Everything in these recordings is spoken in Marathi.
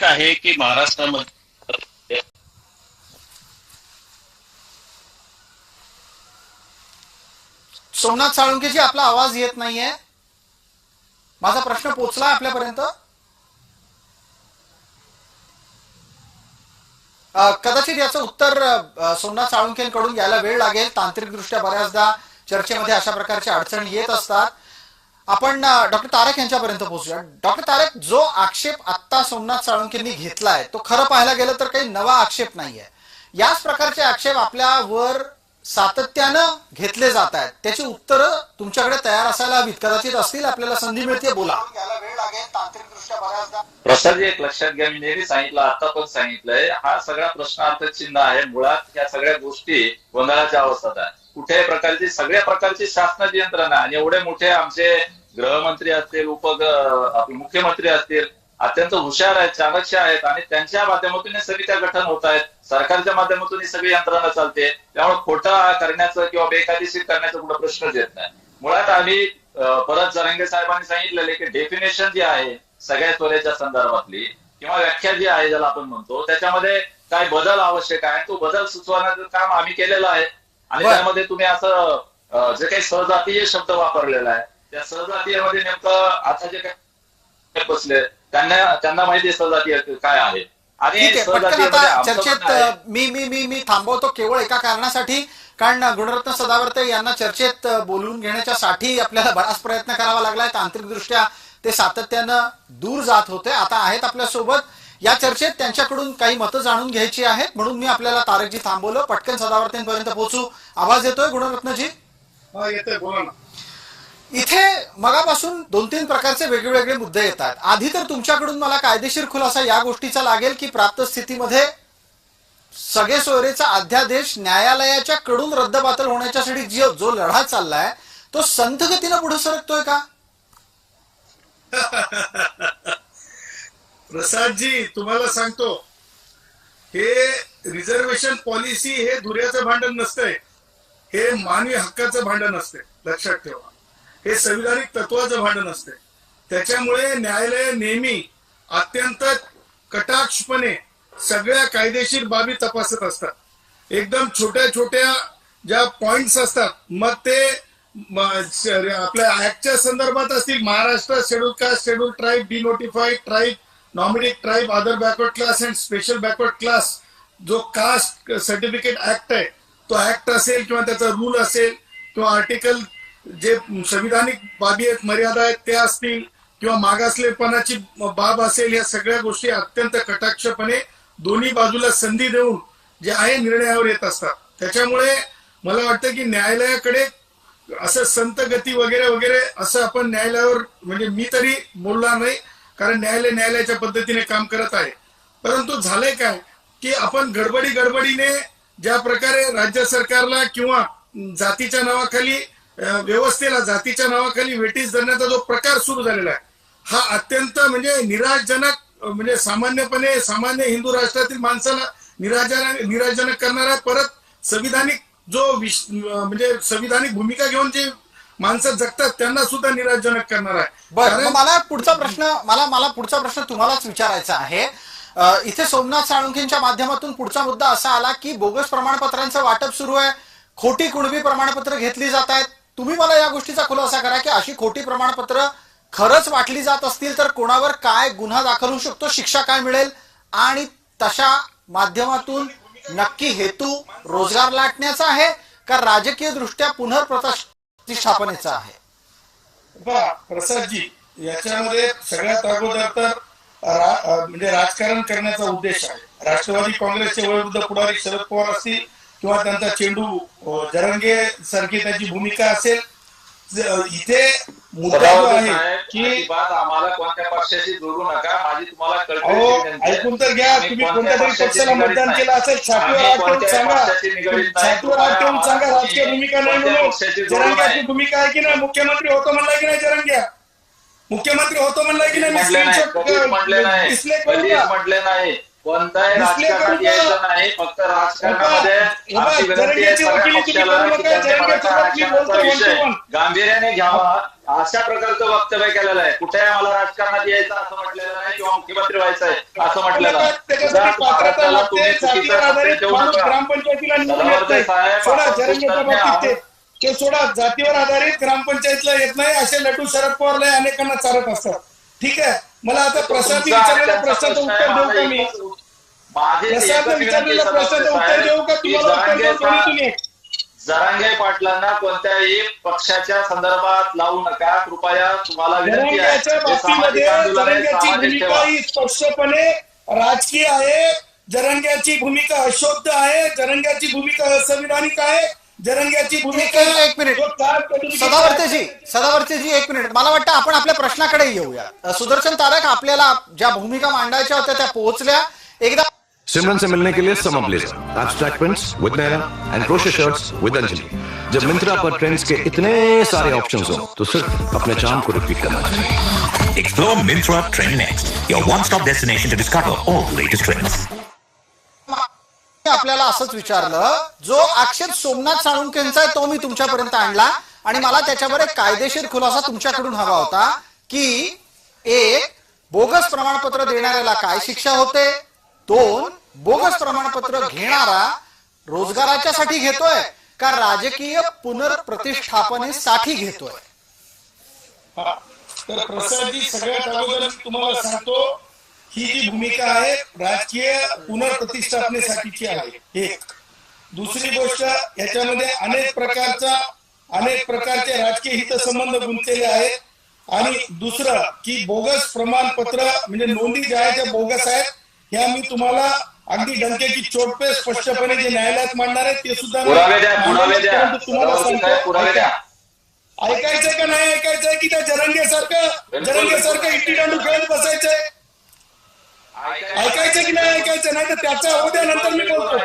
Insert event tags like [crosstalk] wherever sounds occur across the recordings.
एक आहे की महाराष्ट्रामध्ये सोमनाथ साळुंकेजी आपला आवाज येत नाहीये. माझा प्रश्न पोचला आपल्यापर्यंत? कदाचित याचं उत्तर सोमनाथ साळुंकेकडून यायला वेळ लागेल. तांत्रिकदृष्ट्या बऱ्याचदा चर्चेमध्ये अशा प्रकारच्या अडचणी येत असतात. आपण डॉक्टर तारक यांच्यापर्यंत पोहोचूया. डॉक्टर तारक जो आक्षेप आत्ता सोमनाथ साळुंकेंनी घेतलाय तो खरं पाहायला गेलं तर काही नवा आक्षेप नाहीये. याच प्रकारचे आक्षेप आपल्यावर सातत्यानं घेतले जात आहेत. त्याची उत्तरं तुमच्याकडे तयार असायला हवीत. कदाचित असतील आपल्याला संधी मिळते बोला. प्रसादजी एक लक्षात घ्या मी नेहमी सांगितलं आता पण सांगितलंय. हा सगळा प्रश्नार्थ चिन्ह आहे. मुळात या सगळ्या गोष्टी गोंधळाच्या अवस्थेत आहे कुठल्याही प्रकारची सगळ्या प्रकारची शासनाची यंत्रणा आणि एवढे मोठे आमचे गृहमंत्री असतील उप आपले मुख्यमंत्री असतील अत्यंत हुशार आहेत चाणक्य आहेत आणि त्यांच्या माध्यमातून हे समित्या गठन होत आहेत. सरकारच्या माध्यमातून ही सगळी यंत्रणा चालते. त्यामुळे खोटा करण्याचं किंवा बेकायदेशीर करण्याचा कुठला प्रश्नच येत नाही. मुळात आम्ही परत जरंगे साहेबांनी सांगितलेले की डेफिनेशन जी आहे सगळ्या त्वरेच्या संदर्भातली किंवा व्याख्या जी आहे ज्याला आपण म्हणतो त्याच्यामध्ये काय बदल आवश्यक आहे? तो बदल सुचवण्याचं काम आम्ही केलेलं आहे. आणि. त्यामध्ये तुम्ही असं जे काही सहजातीय शब्द वापरलेला आहे त्या सहजातीयमध्ये नेमकं आता जे काही बसले त्यांना त्यांना माहिती आहे सहजातीय काय आहे. आणि ठीक आहे पटकन आता चर्चेत मी मी मी मी थांबवतो केवळ एका कारणासाठी. कारण गुणरत्न सदावर्ते यांना चर्चेत अ, बोलवून घेण्याच्यासाठी आपल्याला बराच प्रयत्न करावा लागलाय तांत्रिकदृष्ट्या ते सातत्यानं दूर जात होते. आता आहेत आपल्यासोबत या चर्चेत त्यांच्याकडून काही मतं जाणून घ्यायची आहेत. म्हणून मी आपल्याला तारकजी थांबवलं. पटकन सदावर्तेंपर्यंत पोहोचू. आवाज येतोय गुणरत्नजी? येतोय. बोला ना. इथे मगापासून दोन तीन प्रकारचे वेगवेगळे मुद्दे येतात. आधी तर तुमच्याकडून मला कायदेशीर खुलासा या गोष्टीचा लागेल की प्राप्त स्थितीमध्ये सगळे सोयरेचा अध्यादेश न्यायालयाच्या कडून रद्दबातल होण्याच्यासाठी जो जो लढा चाललाय तो संथ गतीनं पुढे सरकतोय का? [laughs] प्रसादजी तुम्हाला सांगतो हे रिझर्वेशन पॉलिसी हे धुऱ्याचं भांडण नसतंय. हे मानवी हक्काचं भांडण असते लक्षात ठेवा. हे संविधानिक तत्वाचं भांडण असते त्याच्यामुळे न्यायालय नेहमी अत्यंत कटाक्षपणे सगळ्या कायदेशीर बाबी तपासत असतात. एकदम छोट्या छोट्या ज्या पॉइंट्स असतात मग ते आपल्या ऍक्टच्या संदर्भात असतील Maharashtra schedule caste schedule tribe denotified tribe nomadic tribe other backward class and special backward class जो कास्ट सर्टिफिकेट ऍक्ट आहे तो ऍक्ट असेल किंवा त्याचा रूल असेल किंवा आर्टिकल जे संविधानिक बाबी आहेत मर्यादा आहेत त्या असतील किंवा मागासलेपणाची बाब असेल या सगळ्या गोष्टी अत्यंत कटाक्षपणे दोन्ही बाजूला संधी देऊन जे आहे निर्णयावर येत असतात. त्याच्यामुळे मला वाटतं की न्यायालयाकडे असं संत गती वगैरे वगैरे असं आपण न्यायालयावर म्हणजे मी तरी बोलणार नाही कारण न्यायालय न्यायालयाच्या पद्धतीने काम करत आहे. परंतु झालंय काय की आपण गडबडी गडबडीने ज्या प्रकारे राज्य सरकारला किंवा जातीच्या नावाखाली व्यवस्थेला जातीच्या नावाखाली वेटीस धरण्याचा जो प्रकार सुरू झालेला आहे हा अत्यंत म्हणजे निराशजनक म्हणजे सामान्यपणे सामान्य हिंदू राष्ट्रातील माणसाला निराजन निराशजनक करणारा परत संविधानिक जो विश म्हणजे संविधानिक भूमिका घेऊन जे माणसं जगतात त्यांना सुद्धा निराशजनक करणार आहे. बरं मला पुढचा प्रश्न मला मला पुढचा प्रश्न तुम्हालाच विचारायचा आहे. इथे सोमनाथ साळुंखेंच्या माध्यमातून पुढचा मुद्दा असा आला की बोगस प्रमाणपत्रांचं वाटप सुरू आहे. खोटी कुणबी प्रमाणपत्र घेतली जात आहेत. तुम्ही मला या गोष्टीचा खुलासा करा की अशी खोटी प्रमाणपत्र खरंच वाटली जात असतील तर कोणावर काय गुन्हा दाखल होऊ शकतो शिक्षा काय मिळेल? आणि तशा माध्यमातून नक्की हेतू रोजगार लाटण्याचा आहे का राजकीय दृष्ट्या पुनर्प्रतिष्ठापनेचा आहे? प्रसादजी याच्यामध्ये सगळ्यात अगोदर तर म्हणजे राजकारण करण्याचा उद्देश आहे. राष्ट्रवादी काँग्रेसचे वयोवृद्ध पुढारी शरद पवार असतील किंवा त्यांचा चेंडू जरंगे सारखी त्याची भूमिका असेल इथे मुद्दा जो आहे की आम्हाला कोणत्या पक्षाशी जोडू नका. माझी तुम्हाला आहे. ऐकून तर घ्या. तुम्ही कोणत्या तरी पक्षाला मतदान. केलं असेल छातीवर आम्ही हात ठेवून सांगा. छातीवर हात ठेवून सांगा. राजकीय भूमिका नाही म्हणून. जरंग्याची. भूमिका आहे की नाही? मुख्यमंत्री होतो म्हणलाय की नाही जरंग्या? मुख्यमंत्री होतो म्हणलाय की नाही? मी करू कधीच का म्हटले नाही. कोणताही राजकारणात यायचं? नाही फक्त राजकारणामध्ये विनंती आहे सगळ्या पक्षाला की त्यांनी मराठा आरक्षणाचा विषय. गांभीर्याने घ्यावा. अशा प्रकारचं वक्तव्य केलेलं आहे. कुठे मला राजकारणात यायचं असं म्हटलेलं नाही किंवा मुख्यमंत्री व्हायचं आहे असं म्हटलेलं महाराष्ट्राला तुम्ही चुकीचं ते सोडा जातीवर आधारित ग्रामपंचायतला येत नाही असे लटू शरद पवारला अनेकांना चालत असतात. ठीक आहे? मला आता तुमचा विचारलेल्या प्रश्नाचं प्रश्न उत्तर देऊ का मी? विचारलेल्या प्रश्नाचं उत्तर देऊ का? तुम्हाला जरांगे पाटलांना कोणत्याही पक्षाच्या संदर्भात लावू नका. कृपया तुम्हाला हे. ही स्पष्टपणे राजकीय आहे. जरंग्याची भूमिका अशोध आहे. जरंग्याची भूमिका असंविधानिक आहे. जरंग्याची भूमिका एक- मिनिट. सदावर्तेजी सदावर्तेजी एक मिनिट. मला वाटतं आपण आपल्या प्रश्नाकडे येऊया. सुदर्शन तारक आपल्याला ज्या भूमिका मांडायच्या होत्या त्या पोहोचल्या. एकदा सिमरन से मिलने के लिए summer blazer abstract prints with Naina and crochet shirts with Anjali जब मिंत्रा पर ट्रेंड्स के इतने सारे ऑप्शंस हो तो सिर्फ अपने चार्म को रिपीट करना चाहिए Explore Mintra Trend Next, your one-stop destination to discover all the latest trends. आपल्याला असंच विचारलं जो आक्षेप सोमनाथ साळुंकेंचा आहे तो मी तुमच्यापर्यंत आणला आणि मला त्याच्यावर एक कायदेशीर खुलासा तुमच्याकडून हवा होता की एक बोगस प्रमाणपत्र देणाऱ्याला काय शिक्षा होते? दोन बोगस प्रमाणपत्र घेणारा रोजगाराच्या साठी घेतोय का राजकीय पुनर्प्रतिष्ठापनेसाठी घेतोय हा. तर प्रसादजी सगळ्यात अगोदर तुम्हाला सांगतो ही जी भूमिका आहे राजकीय पुनर्प्रतिष्ठापनेसाठीची आहे एक दुसरी गोष्ट याच्यामध्ये अनेक प्रकारचा अनेक प्रकारचे राजकीय हितसंबंध गुंतलेले आहेत आणि दुसरं की बोगस प्रमाणपत्र म्हणजे नोंदी ज्या बोगस आहेत ह्या मी तुम्हाला अगदी डंकेची चोटपे स्पष्टपणे जे न्यायालयात मांडणार आहे ते सुद्धा तुम्हाला का नाही ऐकायचंय की त्या जरंगे सारखं बिलकुल. जरंगे सारखं इट्टी दांडू खेळत बसायचंय? ऐकायचं की नाही ऐकायचं? नाही तर त्याचा होद्या नंतर मी बोलतो.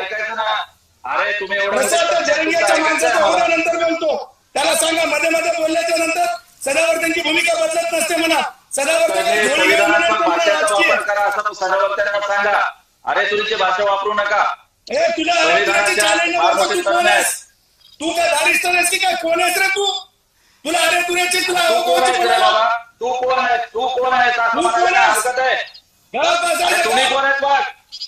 जरंगेच्या माणसाचा होद्या नंतर बोलतो. त्याला सांगा मध्ये मध्ये बोलल्याच्या नंतर सदावर्तनची भूमिका बदलत नसते म्हणा. सांगा. अरे तुमची भाषा वापरू नका. तू काय दारिस्तर आहेस की काय? कोण आहेस रे तू? तुला अरे तुझ्याची तुला तू कोण बाबा? तू कोण आहे तू कोण आहे? तुम्ही? कोण आहेत बघ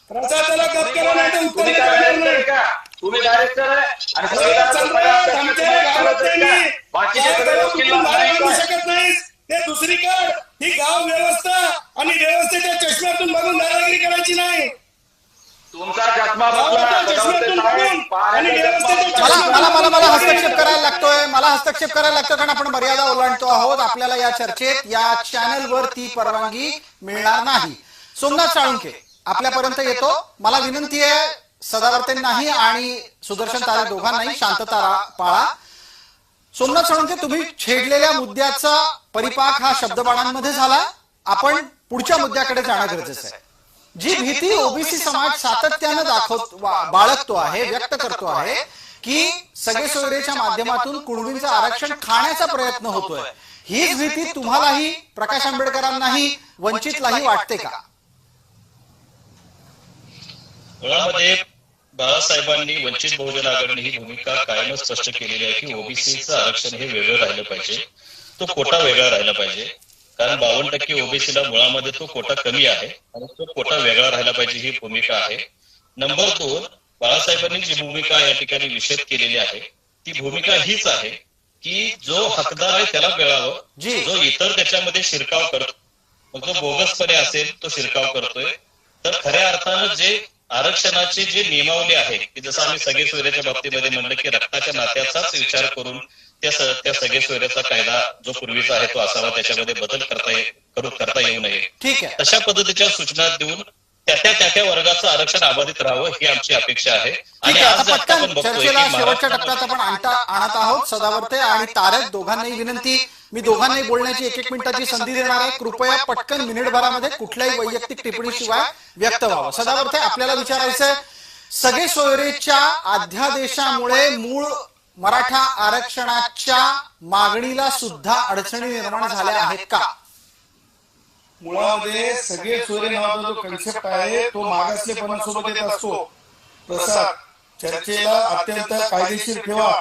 प्रसादाला गप केला नाही तर आहे? उत्तर नाही आहे का? तुम्ही डायरेक्टर आहे? आणि? बाकीचे नाही? शकत नाहीस? ते दुसरीकडे ही गाव व्यवस्था आणि व्यवस्थेच्या चष्म्यातून बघून दादागिरी करायची नाही. मला चष्म्यातून मला मला मला बघून हस्तक्षेप करायला लागतोय. मला हस्तक्षेप करायला लागतो कारण आपण मर्यादा ओलांडतो आहोत. आपल्याला या चर्चेत या चॅनलवर ती परवानगी मिळणार नाही. सोमनाथ साळुंके आपल्यापर्यंत येतो. मला विनंती आहे सदावर्तेंनाही आणि सुदर्शन तारे दोघांनाही शांतता पाळा. सोमनाथ साळुंके तुम्ही छेडलेल्या मुद्द्याचा परिपाक हा शब्दबाणांमध्ये झाला. आपण पुढच्या मुद्द्याकडे जाणं गरजेचं आहे. जी भीती ओबीसी समाज सातत्यानं दाखवत बाळगतो आहे व्यक्त करतो आहे की सगळे सोयरेच्या माध्यमातून कुणबींचं आरक्षण खाण्याचा प्रयत्न होतोय. हीच भीती तुम्हालाही प्रकाश आंबेडकरांनाही वंचितलाही वाटते का? बाळासाहेबांनी वंचित बहुजन आघाडीने ही भूमिका कायमच स्पष्ट केलेली आहे की ओबीसीचं आरक्षण हे वेगळं राहिलं पाहिजे. तो कोटा वेगळा राहिला पाहिजे. कारण बावन्न टक्के ओबीसीला मुळामध्ये तो कोटा कमी आहे आणि तो कोटा वेगळा राहिला पाहिजे ही भूमिका आहे. नंबर दोन बाळासाहेबांनी जी भूमिका या ठिकाणी निषेध केलेली आहे ती भूमिका हीच आहे की जो हकदार आहे त्याला मिळावं जी. इतर त्याच्यामध्ये शिरकाव करतो मग जो बोगसपणे असेल तो शिरकाव करतोय. तर खऱ्या अर्थानं जे आरक्षणाचे जे नियमावली आहे की जसं आम्ही सगळे सोयऱ्याच्या बाबतीमध्ये म्हणलं की रक्ताच्या नात्याचाच विचार करून त्या स- त्या सगळे सोयऱ्याचा कायदा जो पूर्वीचा आहे तो असावा त्याच्यामध्ये बदल करता करू करता येऊ नये. ठीक आहे. तशा पद्धतीच्या सूचना देऊन त्या त्या त्या त्या वर्गाचं आरक्षण अबाधित राहावं ही आमची अपेक्षा आहे. आणि आज आपण बघतोय शेवटच्या टप्प्यात आपण आणता आणत आहोत सदावर्ते आणि तारक दोघांनाही विनंती मी दोघांनाही बोलण्याची एक एक मिनिटाची संधी देणार आहे. कृपया पटकन मिनिटभरामध्ये कुठल्याही वैयक्तिक टिप्पणीशिवाय व्यक्त व्हावं. सदावर्ते आपल्याला विचारायचंय सगळे सोयरेच्या अध्यादेशामुळे मूळ मराठा आरक्षणाच्या मागणीला सुद्धा अडचणी निर्माण झाल्या आहेत का? मुळामध्ये सगळे सोयरे नावाचा जो कन्सेप्ट आहे तो मागासलेपणासोबत येत असतो. प्रसाद चर्चेला अत्यंत कायदेशीर ठेवा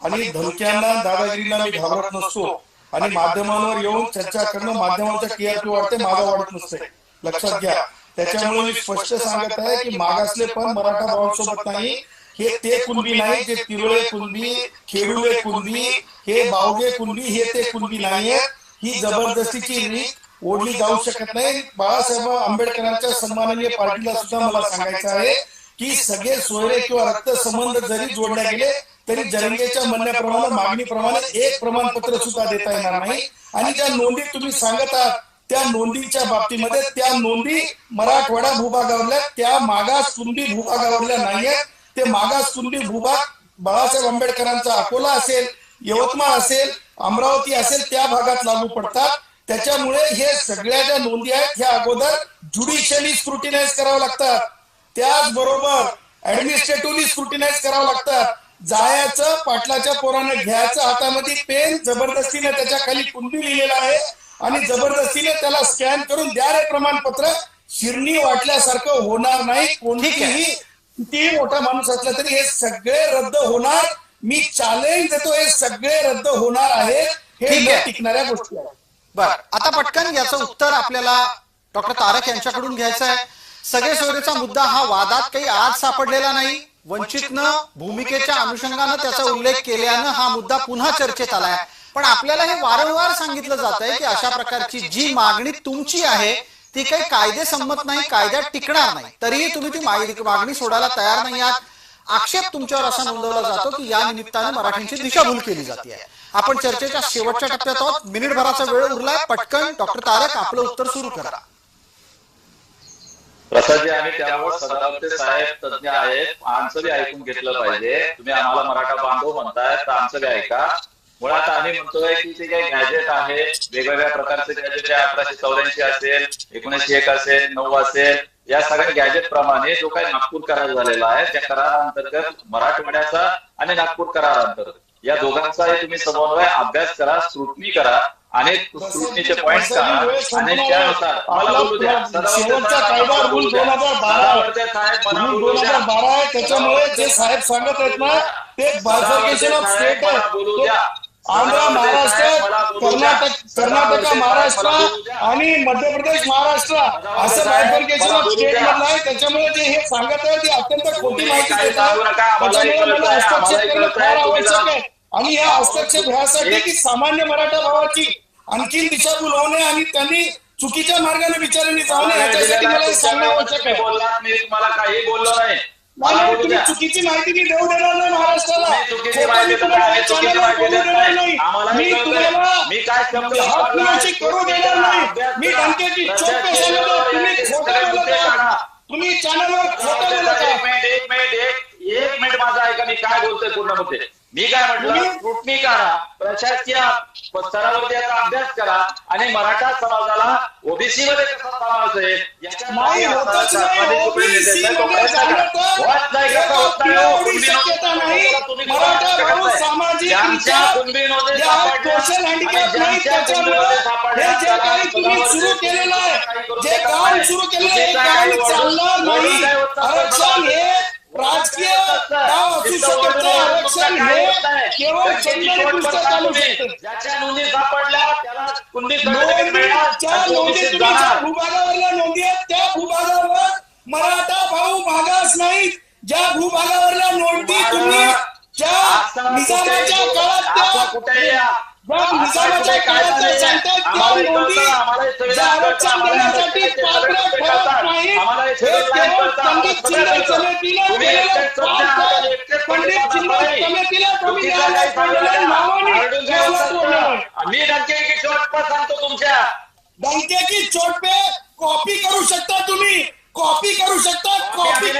आणि धमक्यांना दादागिरीला मी घाबरत नसतो. आणि माध्यमांवर येऊन चर्चा करणं माध्यमांचा टीआरपी वाढते माझा वाढत नसते. लक्षात घ्या. त्याच्यामुळे मी स्पष्ट सांगत आहे की मागासले पण मराठा भावांसोबत नाही. हे ते कुणबी नाही जे तिरोळे कुणबी खेडूळे कुणबी हे बावगे कुणबी हे ते कुणबी नाहीये ही जबरदस्तीची रीत ओढली जाऊ शकत नाही. बाळासाहेब आंबेडकरांच्या सन्माननीय पार्टीला सुद्धा मला सांगायचं आहे की सगळे सोयरे किंवा रक्त संबंध जरी जोडले गेले तरी जरंगेच्या म्हणण्याप्रमाणे मागणीप्रमाणे एक प्रमाणपत्र सुद्धा देता येणार नाही. आणि ज्या नोंदी तुम्ही सांगत आहात त्या नोंदीच्या बाबतीमध्ये त्या नोंदी मराठवाडा भूभागावरल्या त्या मागास कुणबी भूभागावरल्या नाहीयेत. ते मागास कुणबी भूभाग बाळासाहेब आंबेडकरांचा अकोला असेल यवतमाळ असेल अमरावती असेल त्या भागात लागू पडतात. त्याच्यामुळे हे सगळ्या ज्या नोंदी आहेत ह्या अगोदर ज्युडिशियली स्क्रुटिनाइज करावं लागतात त्याचबरोबर ऍडमिनिस्ट्रेटिव्हली स्क्रुटिनाइज करावं लागतात जायचं पाटलाच्या पोरानं घ्यायचं हातामध्ये पेन जबरदस्तीने त्याच्याखाली कुंडी लिहिलेला आहे आणि जबरदस्तीने त्याला स्कॅन करून द्या रे प्रमाणपत्र. शिरणी वाटल्यासारखं होणार नाही. कोणतीही कितीही मोठा माणूस असला तरी हे सगळे रद्द होणार. मी चॅलेंज देतो हे सगळे रद्द होणार आहे हे. टिकणाऱ्या गोष्टी आहेत. बर आता पटकन याचं उत्तर आपल्याला डॉक्टर तारक यांच्याकडून घ्यायचं आहे सगळे सोयरेचा मुद्दा हा वादात काही आज सापडलेला नाही. वंचितनं भूमिकेच्या अनुषंगानं त्याचा उल्लेख केल्यानं हा मुद्दा पुन्हा चर्चेत आलाय. पण आपल्याला हे वारंवार सांगितलं जात आहे की अशा प्रकारची जी मागणी तुमची आहे ती काही कायदेसंमत नाही कायद्यात टिकणार नाही. तरीही तुम्ही ती मागणी मागणी सोडायला तयार नाही आहात. आक्षेप तुमच्यावर असा नोंदवला जातो की या निमित्ताने मराठ्यांची दिशाभूल केली जाते आपण चर्चेच्या शेवटच्या टप्प्यात आहोत. मिनिटभराचा वेळ उरलाय. पटकन डॉक्टर तारक आपलं उत्तर सुरू करा. प्रसादजी आणि त्यामुळे सदावते साहेब तज्ञ आहेत. आमचं बी ऐकून घेतलं पाहिजे. तुम्ही आम्हाला मराठा बांधव म्हणताय तर आमचं बी ऐका. मुळात आम्ही म्हणतोय की ते काही गॅजेट आहे वेगवेगळ्या प्रकारचे गॅजेट आहे. अठराशे चौऱ्याऐंशी असेल एकोणीशे एक असेल नऊ असेल. या सगळ्या गॅजेट प्रमाणे जो काही नागपूर करार झालेला आहे त्या कराराअंतर्गत मराठवाड्याचा आणि नागपूर कराराअंतर्गत. या दोघांचाही तुम्ही समन्वय अभ्यास करा स्क्रुटनी करा आणि स्क्रुटनीचे पॉइंट करा आणि त्यानुसार मला बोलू द्या. शेवटचा कायदा रूल बोलू दोन द्या. हजार बारा रूल बोलू दोन द्या. हजार बारा आहे. त्याच्यामुळे जे साहेब सांगत आहेत ना ते ऑफ स्टेट आहे. तो आंध्र महाराष्ट्र कर्नाटक कर्नाटक महाराष्ट्र आणि मध्य प्रदेश महाराष्ट्र. असं बायफर्केशन ऑफ स्टेट मधलं आहे. त्याच्यामुळे जे हे सांगत आहे ते अत्यंत खोटी माहिती देतात. त्याच्यामुळे मला हस्तक्षेप करणं फार आवश्यक आहे. आणि या हस्तक्षेप ह्यासाठी की सामान्य मराठा भावाची आणखीन दिशाभूल होणे आणि त्यांनी चुकीच्या मार्गाने विचारांनी जाऊ नये याच्यासाठी मला हे सांगणं आवश्यक आहे. बोललात मी तुम्हाला काही बोललो नाही. मला नाही, तुम्ही. चुकीची माहिती मी देऊ देणार नाही महाराष्ट्राला. मी तुम्हाला बोलू देणार नाही. मी. तुम्हाला मी काय शब्द हात वापरला मिळवशी आहे, करू देणार नाही. मी पेशाला ठेवा, तुम्ही खोटं बोलत काढा. तुम्ही चॅनलवर खोटं बोलत एक मिनिट एक मिनिट एक एक मिनिट माझा ऐका मी काय बोलतोय पूर्ण मुद्दे? मी काय म्हटलं? स्क्रुटनी करा प्रशासकीय स्तरावरती याचा अभ्यास करा आणि मराठा समाजाला ओबीसी मध्ये कसा समावेश आहे हो? जे काम. सुरू केलेलं आहे चालणार नाही, आरक्षण हे राजकीय असू शकत नाही. आरक्षण हे केवळ चंदन पुस्तक चालू शकतं ज्याच्या नोंदी सापडल्या त्याला कुंडी नोंदी भूभागावरल्या नोंदी आहेत त्या भूभागावर मराठा भाऊ मागास नाहीत. ज्या भूभागावरल्या नोंदी तुम्ही ज्या निजामाच्या काळात त्या मी सांगतो तुमच्या. डंके की चोट पे कॉपी करू शकता तुम्ही. कॉपी करू शकता. कॉपी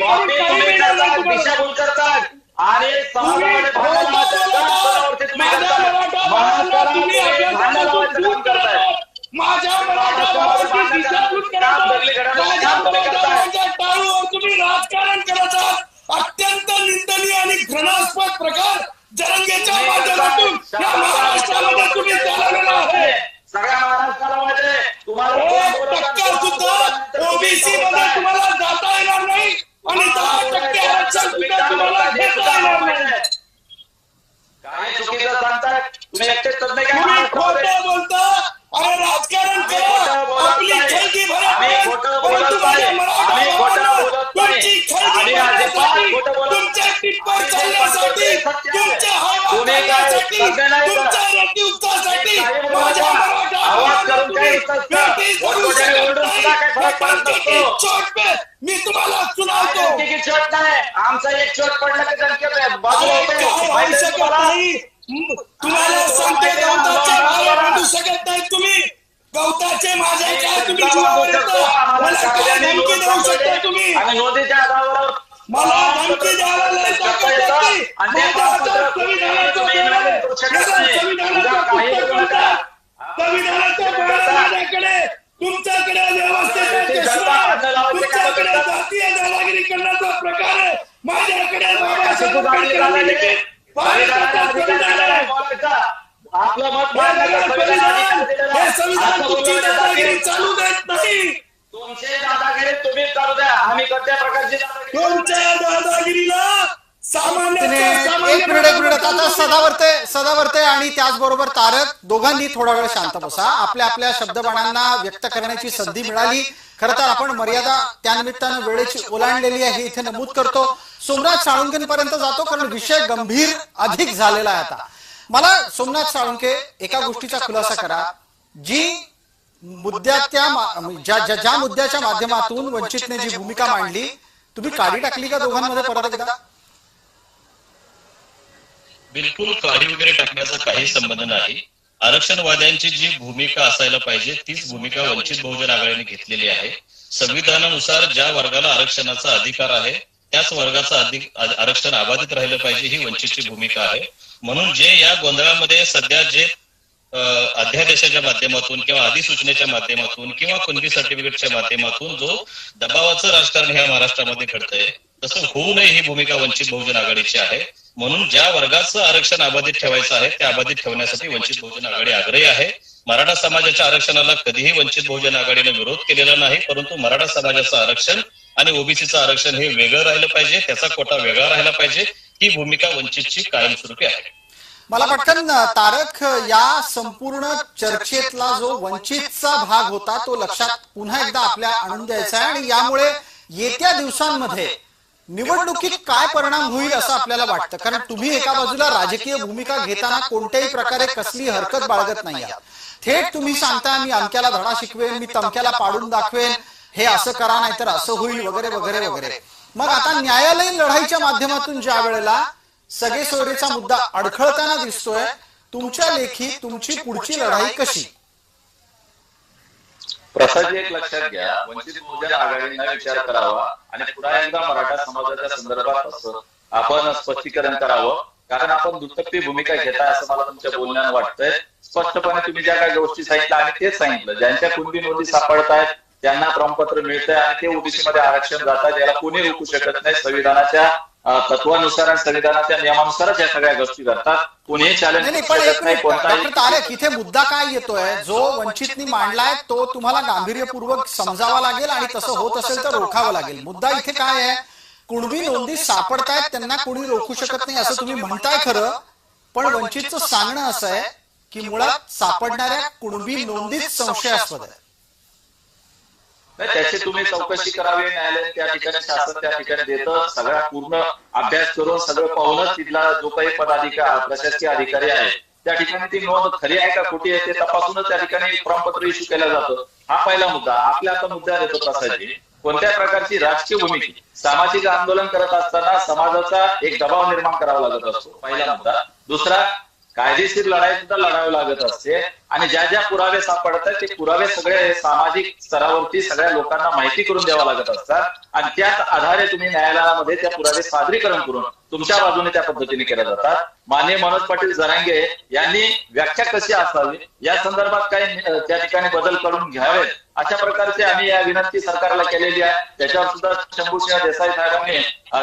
कॉपी तुम्हाला. दिशाभूल करतात आणि बोलतात. माझ्या मराठा की चोट नाही आमचा एक चोट पडला की जनतेत आहे. बाजूला अरे होते. काय होऊ माहिती आहे शकत तुम्हाला? नाही तुम्हाला सांगते गवताचे भावे बांधू शकत नाही तुम्ही गवताचे माझे काय तुम्ही जीवावर येतं मला काय धमकी देऊ शकता तुम्ही आणि नोंदीच्या आधारावर मला धमकी द्यायला लय ताकद येते. माझ्या हातात संविधानाचं बळ आहे. माझं संविधानाचं पुस्तक म्हणतात. संविधानाचं बळ आहे माझ्याकडे तुमच्याकडे. तुमच्याकडे जातीय दादागिरी करण्याचा प्रकार आहे. माझ्याकडे दादागिरी. चालू देत नाही. तुमचे दादागिरी तुम्ही करू द्या. आम्ही कोणत्या प्रकारची तुमच्या दादागिरीला सामान्य एक सदावर्ते सदावर्ते आणि त्याचबरोबर तारक दोघांनी थोडा वेळ शांत बसा. आपल्या आपल्या शब्दबाणांना व्यक्त करण्याची संधी मिळाली. खरं तर आपण मर्यादा त्यानिमित्तानं वेळेची ओलांडलेली आहे इथे नमूद करतो. सोमनाथ साळुंकेपर्यंत जातो कारण विषय गंभीर अधिक झालेला आहे आता. मला सोमनाथ साळुंके एका गोष्टीचा खुलासा करा. जी मुद्द्याच्या म्हणजे ज्या ज्या ज्या मुद्द्याच्या माध्यमातून वंचितने जी भूमिका मांडली तुम्ही काढी टाकली का दोघांमध्ये परत एकदा? बिलकुल काढी वगैरे टाकण्याचा काही संबंध नाही. आरक्षणवाद्यांची जी भूमिका असायला पाहिजे तीच भूमिका वंचित बहुजन आघाडीने घेतलेली आहे. संविधानानुसार ज्या वर्गाला आरक्षणाचा अधिकार आहे त्याच वर्गाचं अधिक आरक्षण अबाधित राहिलं पाहिजे ही वंचितची भूमिका आहे. म्हणून जे या गोंधळामध्ये सध्या जे अध्यादेशाच्या माध्यमातून किंवा अधिसूचनेच्या माध्यमातून किंवा कुणबी सर्टिफिकेटच्या माध्यमातून जो दबावाचं राजकारण ह्या महाराष्ट्रामध्ये घडतंय तसं होऊ नये ही भूमिका वंचित बहुजन आघाडीची आहे. म्हणून ज्या वर्गाचं आरक्षण अबाधित ठेवायचं आहे ते अबाधित ठेवण्यासाठी वंचित बहुजन आघाडी आग्रही आहे. मराठा समाजाच्या आरक्षणाला कधीही वंचित बहुजन आघाडीने विरोध केलेला नाही परंतु मराठा समाजाचं आरक्षण आणि ओबीसीचं आरक्षण हे वेगळं राहिलं पाहिजे त्याचा कोटा वेगळा राहिला पाहिजे ही भूमिका वंचितची कायमस्वरूपी आहे. मला पटकन तारक या संपूर्ण चर्चेतला जो वंचितचा भाग होता तो लक्षात पुन्हा एकदा आपल्या आणून द्यायचा आहे. आणि यामुळे येत्या दिवसांमध्ये निवडणुकीत काय परिणाम होईल असं आपल्याला वाटतं? कारण तुम्ही एका बाजूला राजकीय भूमिका घेताना कोणत्याही प्रकारे कसली हरकत बाळगत नाही थेट तुम्ही सांगता मी अमक्याला धडा शिकवेन मी तमक्याला पाडून दाखवेन हे असं करा नाहीतर असं होईल वगैरे वगैरे वगैरे. मग आता न्यायालयीन लढाईच्या माध्यमातून ज्या वेळेला सगळे सोयरीचा मुद्दा अडखळताना दिसतोय तुमच्या लेखी तुमची पुढची लढाई कशी? प्रसादजी एक लक्षात घ्या. वंचित बहुजन आघाडीने विचार करावा आणि पुन्हा एकदा मराठा समाजाच्या संदर्भात असं आपण स्पष्टीकरण करावं. कारण आपण दुटप्पी भूमिका घेताय असं मला तुमच्या बोलण्यानं वाटतंय. स्पष्टपणे तुम्ही ज्या काही गोष्टी सांगितल्या आणि तेच सांगितलं. ज्यांच्या कुणबी नोंदी सापडतायत त्यांना प्रमाणपत्र मिळतंय आणि ते ओबीसी मध्ये आरक्षण जातात याला कोणी रोखू शकत नाही. संविधानाच्या तत्वानुसार आणि संविधानाच्या नियमानुसारच या सगळ्या गोष्टी करतात कोणीही चॅलेंज तारक इथे मुद्दा काय येतोय? जो वंचितनी मांडलाय तो तुम्हाला गांभीर्यपूर्वक समजावा लागेल आणि तसं होत असेल तर रोखावं लागेल. मुद्दा इथे काय आहे? कुणबी नोंदी सापडतायत त्यांना कोणी रोखू शकत नाही असं तुम्ही म्हणताय खरं पण वंचितचं सांगणं असं आहे की मुळात सापडणाऱ्या कुणबी नोंदीच संशयास्पद आहे त्याची तुम्ही चौकशी करावी न्यायालय त्या ठिकाणी शासन त्या ठिकाणी देतं. सगळा पूर्ण अभ्यास करून सगळं पाहूनच तिथला जो काही पदाधिकारी प्रशासकीय अधिकारी आहे त्या ठिकाणी ती नोंद खरी आहे का खोटी आहे ते तपासूनच त्या ठिकाणी प्रमाणपत्र इश्यू केलं जातं. हा पहिला मुद्दा. आपल्या आता मुद्दा येतो प्रसादजी कोणत्या प्रकारची राजकीय भूमिका? सामाजिक आंदोलन करत असताना समाजाचा एक दबाव निर्माण करावा लागत असतो. पहिला मुद्दा. दुसरा कायदेशीर लढाई सुद्धा लढावी लागत असते. आणि ज्या ज्या पुरावे सापडतात ते पुरावे सगळे सामाजिक स्तरावरती सगळ्या लोकांना माहिती करून द्यावा लागत असतात. आणि त्याच आधारे तुम्ही न्यायालयामध्ये त्या पुरावे सादरीकरण करून तुमच्या बाजूने त्या पद्धतीने केल्या जातात. माननीय मनोज पाटील जरांगे यांनी व्याख्या कशी असावी या संदर्भात काही त्या ठिकाणी बदल करून घ्यावेत अशा प्रकारचे आम्ही या विनंती सरकारला केलेली आहे. त्याच्यावर सुद्धा शंभूसिंह देसाई साहेबांनी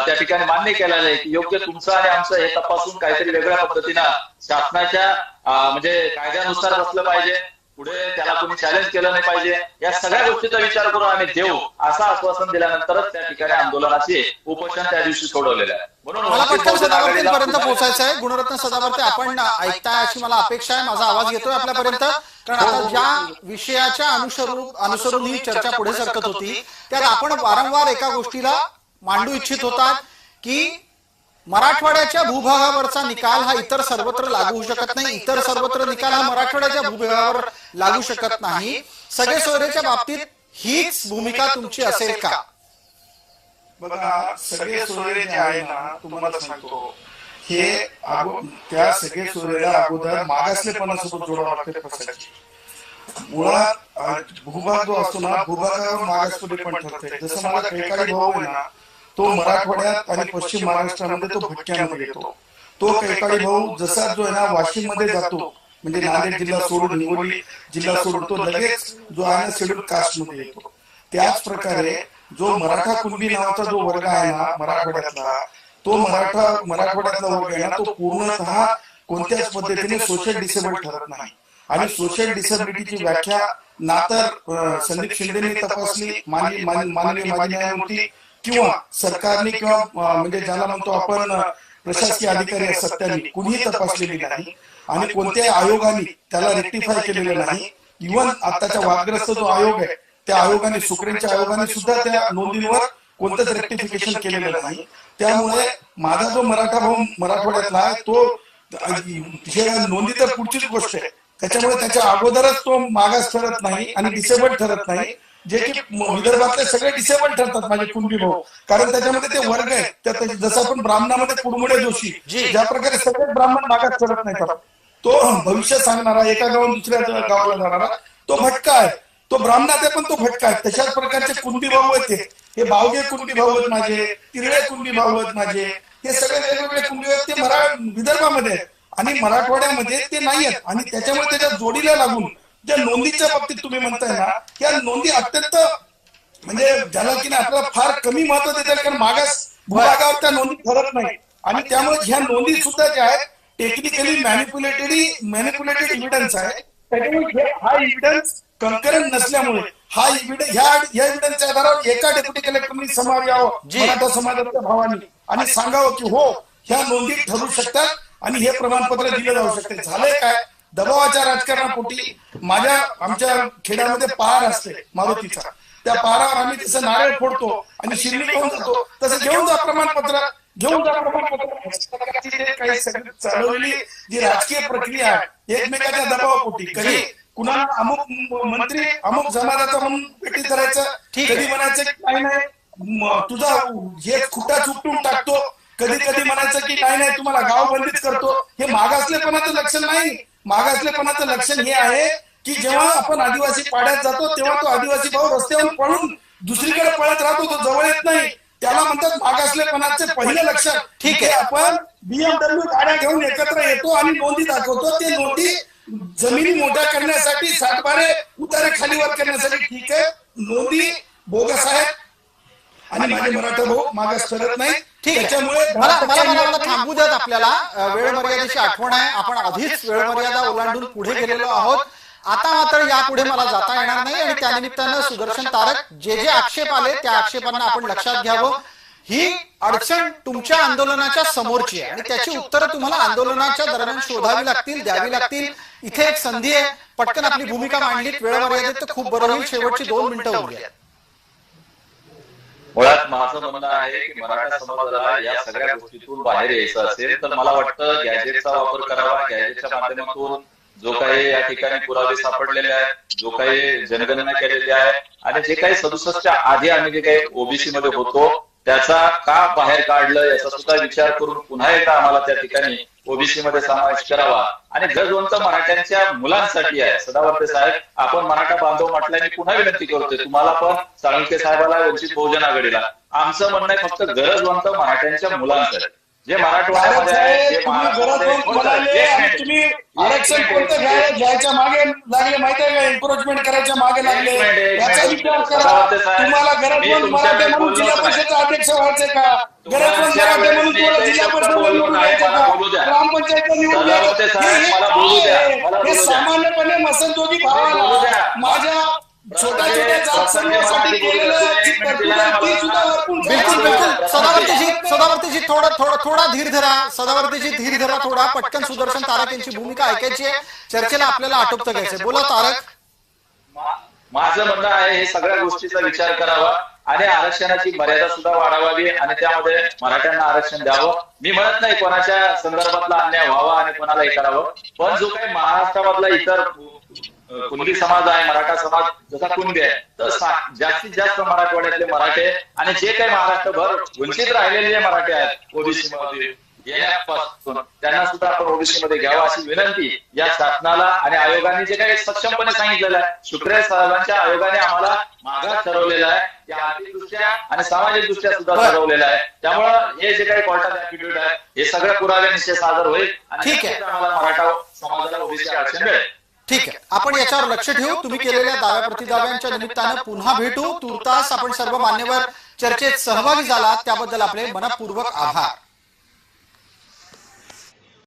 त्या ठिकाणी मान्य केलेलं आहे की योग्य तुमचं आणि आमचं हे तपासून काहीतरी वेगळ्या पद्धतीनं शासनाच्या म्हणजे कायद्यानुसार बसलं पाहिजे. पुढे त्याला कोणी चॅलेंज केलं नाही पाहिजे. या सगळ्या गोष्टीचा विचार करून आम्ही देऊ असं आश्वासन दिल्यानंतरच त्या ठिकाणी आंदोलनाचे उपोषण त्या दिवशी सोडवलेलं आहे. मला पटकन सदावर्तींपर्यंत पोहोचायचं आहे. गुणरत्न सदावर्ते आपण ऐकताय अशी मला अपेक्षा आहे. माझा आवाज येतोय आपल्यापर्यंत. कारण आता ज्या विषयाच्या अनुसरून अनुसरून ही चर्चा पुढे सरकत होती त्यात आपण वारंवार एका गोष्टीला मांडू इच्छित होतात की मराठवाड्याच्या भूभागावरचा निकाल हा इतर सर्वत्र लागू होऊ शकत नाही. इतर सर्वत्र निकाल हा मराठवाड्याच्या भूभागावर लागू शकत नाही. सगळे सोयरेच्या बाबतीत हीच भूमिका तुमची असेल का? बघा सगळे सोयरे जे आहे ना तुम्हाला सांगतो हे त्या सगळे सोयरेला अगोदर मागासलेपणासोबत जोडावं लागते प्रसादची मुळात भूभाग जो असतो ना भूभागावर मागासपणे पण ठरते जसं माझा कैकाडी भाऊ आहे ना तो मराठवाड्यात आणि पश्चिम महाराष्ट्रामध्ये तो भटक्यामध्ये येतो. तो कैकाडी भाऊ जसा जो आहे ना वाशिममध्ये जातो म्हणजे नांदेड जिल्हा सोडून हिंगोली जिल्हा सोडून तो लगेच जो आहे ना शेड्यूल कास्टमध्ये येतो. त्याच प्रकारे जो मराठा कुणबी नावाचा जो वर्ग आहे ना मराठवाड्यातला तो मराठा मराठवाड्यातला वर्ग आहे ना तो पूर्णतः कोणत्याच पद्धतीने सोशल डिसेबल ठरत नाही. आणि सोशल डिसेबिलिटीची व्याख्या ना तर संदीप शिंदेने तपासली माननीय मान- माननीय माजी न्यायमूर्ती किंवा सरकारने किंवा म्हणजे ज्याला म्हणतो आपण प्रशासकीय अधिकारी असतात त्यांनी कुणीही तपासलेली नाही आणि कोणत्याही आयोगाने त्याला रेक्टिफाय केलेलं नाही. इव्हन आताच्या वादग्रस्त जो आयोग आहे त्या आयोगाने सुप्रीमच्या आयोगाने सुद्धा त्या नोंदींवर कोणतंच रेक्टिफिकेशन केलेलं नाही. त्यामुळे माझा जो मराठा भाऊ मराठवाड्यातला आहे तो हे नोंदी तर पुढचीच गोष्ट आहे. त्याच्यामुळे त्याच्या अगोदरच तो मागास ठरत नाही आणि डिसेबल ठरत नाही. जे की विदर्भातले सगळे डिसेबल ठरतात माझे कुणबी भाऊ. कारण त्याच्यामध्ये ते वर्ग आहेत त्यात जसं आपण ब्राह्मणामध्ये कुडमुडे जोशी जी. ज्या प्रकारे सगळे ब्राह्मण मागास ठरत नाही त्याला तो भविष्य सांगणारा एका गावात दुसऱ्या गावाला जाणारा तो भटका आहे. तो ब्राह्मणात आहे पण तो भटका आहे. तशाच प्रकारचे कुणबी भाऊ आहेत हे बावगे कुणबी भाऊ आहेत माझे तिरळे कुणबी भाऊ आहेत माझे. हे सगळे वेगवेगळे कुणबी आहेत. ते मरा विदर्भामध्ये आहेत. आणि मराठवाड्यामध्ये ते नाही आहेत. आणि त्याच्यामुळे त्याच्या जोडीला लागून ज्या नोंदीच्या बाबतीत तुम्ही म्हणताय ना या नोंदी अत्यंत म्हणजे ज्याला की नाही आपल्याला फार कमी महत्त्व देता येईल कारण मागास भूभागावर त्या नोंदी ठरत नाही आणि त्यामुळे ह्या नोंदी सुद्धा ज्या आहेत टेक्निकली मॅनिप्युलेटेड मॅनिप्युलेटेड इव्हिडन्स आहे. त्याच्यामुळे हे- इव्हिडन्स कंकरंट नसल्यामुळे हा इव्हिडन्स ह्या या एव्हिडन्सच्या आधारावर एका डेप्युटी कलेक्टरनी समोर यावं. मराठा समाजाच्या भावानी. आणि सांगावं की हो ह्या नोंदी ठरू शकतात आणि हे प्रमाणपत्र दिलं जाऊ शकते. झालंय काय? दबावाच्या राजकारणापोटी माझ्या आमच्या खेड्यामध्ये पहार असते मारुतीचा. त्या पहारावर आम्ही तसं नारळ फोडतो आणि शिरणी घेऊन जातो. तसं घेऊन जा प्रमाणपत्र घेऊन जा प्रमाणपत्र. काही चालवलेली जी राजकीय प्रक्रिया आहे एकमेकाच्या दबावापोटी. कधी कुणाला अमुक मंत्री अमुक समाजाचा म्हणून पेटी करायचं. कधी म्हणायचं की नाही तुझा हे खुटा चुकटून टाकतो. कधी कधी म्हणायचं की नाही नाही तुम्हाला गाव बंदीच करतो. हे मागासलेपणाचं लक्षण नाही. मागासलेपणाचं लक्षण हे आहे की जेव्हा आपण आदिवासी पाड्यात जातो तेव्हा तो आदिवासी भाऊ रस्त्यावरून पळून दुसरीकडे पळत राहतो तो जवळ येत नाही. त्याला म्हणतात मागासलेपणाचे पहिलं लक्षण. ठीक आहे. आपण बीएमडब्ल्यू गाड्या घेऊन एकत्र येतो आणि नोंदी दाखवतो. ते नोंदी जमिनी मोठ्या करण्यासाठी सातबारे उतारे खालीवर करण्यासाठी ठीक आहे. नोंदी बोगस आहेत. आणि माझे मराठा भाऊ मागास ठरत नाही ठीक आहे. मला मला टक्के मला मला थांबू द्यात आपल्याला. वेळ मर्यादेची आठवण आहे. आपण आधीच वेळ मर्यादा ओलांडून पुढे गेलेलो आहोत. आता मात्र यापुढे मला जाता येणार नाही आणि त्यानिमित्तानं सुदर्शन तारक जे जे आक्षेप आले त्या आक्षेपांना आपण लक्षात घ्यावं. ही अडचण तुमच्या आंदोलनाच्या समोरची आहे. आणि त्याची उत्तरं तुम्हाला आंदोलनाच्या दरम्यान शोधावी लागतील द्यावी लागतील. इथे एक संधी आहे. पटकन आपली भूमिका मांडलीत वेळ मर्यादेत तर खूप बरं होईल शेवटची दोन मिनिटं उरली मुळात माझं म्हणणं आहे की मराठा समाजाला या सगळ्या गोष्टीतून बाहेर यायचं असेल तर मला वाटतं गॅजेटचा वापर करावा. गॅजेटच्या माध्यमातून जो काही या ठिकाणी पुरावे सापडलेले आहेत जो काही जनगणना केलेली आहे आणि जे काही सदुसष्टच्या आधी आम्ही जे काही ओबीसी मध्ये होतो त्याचा का बाहेर काढलं याचा सुद्धा विचार करून पुन्हा एकदा आम्हाला त्या ठिकाणी ओबीसी मध्ये समावेश करावा. आणि गरजवंत मराठ्यांच्या मुलांसाठी आहे. सदावर्ते साहेब आपण मराठा बांधव म्हटल्याने पुन्हा विनंती करतोय. तुम्हाला पण साळुंके साहेबाला वंचित बहुजन आघाडीला. आमचं म्हणणं आहे फक्त गरजवंत मराठ्यांच्या मुलांसाठी जे तुम्ही आरक्षण. कोणतं घ्याय- घ्यायच्या मागे लागले माहिती आहे का एन्क्रोचमेंट करायच्या मागे लागले याचा. विचार करा तुम्हाला तुमच्याकडे मराठे म्हणून जिल्हा. परिषदेचा अध्यक्ष व्हायचे का गरजवंत तुमच्या मराठे म्हणून तुम्हाला जिल्हा परिषद निवडून का. ग्रामपंचायत निवडून द्यायचं हे-. सामान्यपणे बोलू भावाला. माझ्या छोट्या छोट्या जात समूहासाठी केलेलं जी तरतूद आहे, ती सुद्धा वरपून बिलकुल जायची बिलकुल का? सदावर्तीजी सदावर्तीजी थोडा थोडा थोडा धीर धरा. सदावर्तीजी धीर धरा थोडा. पटकन सुदर्शन तारक यांची भूमिका ऐकायची आहे. चर्चेला आपल्याला आटोपतं घ्यायचं बोला तारक. माझं म्हणणं आहे हे सगळ्या गोष्टीचा विचार करावा आणि आरक्षणाची मर्यादा सुद्धा वाढवावी आणि त्यामध्ये मराठ्यांना आरक्षण द्यावं. मी म्हणत नाही कोणाच्या संदर्भातला अन्याय व्हावा आणि कोणाला हे करावं. पण जो काही महाराष्ट्रामधला इतर कुणबी समाज आहे मराठा समाज जसा कुणबी आहे तर सा- जास्तीत जास्त मराठवाड्यातले मराठे आणि जे काही महाराष्ट्रभर वंचित राहिलेले जे मराठे आहेत ओबीसी मध्ये येण्यापासून त्यांना सुद्धा आपण ओबीसी मध्ये घ्यावं अशी विनंती या शासनाला आणि आयोगाने जे काही सक्षमपणे सांगितलेलं आहे शुक्रे साहेबांच्या आयोगाने आम्हाला मागास ठरवलेला आहे त्या आर्थिकदृष्ट्या आणि सामाजिक दृष्ट्या सुद्धा. ठरवलेलं आहे त्यामुळं हे जे काही कोर्टात ऍफिडेव्हिट आहे हे सगळ्या पुरावे निश्चय सादर होईल आणि ठीक आहे. नक्कीच आम्हाला मराठा समाजाला ओबीसी आरक्षण मिळेल ठीक आहे. आपण याच्यावर लक्ष ठेवू. तुम्ही केलेल्या दाव्या प्रतिदाव्यांच्या निमित्तानं पुन्हा भेटू. तुर्तास आपण सर्व मान्यवर चर्चेत सहभागी झालात. त्याबद्दल आपले मनपूर्वक आभार.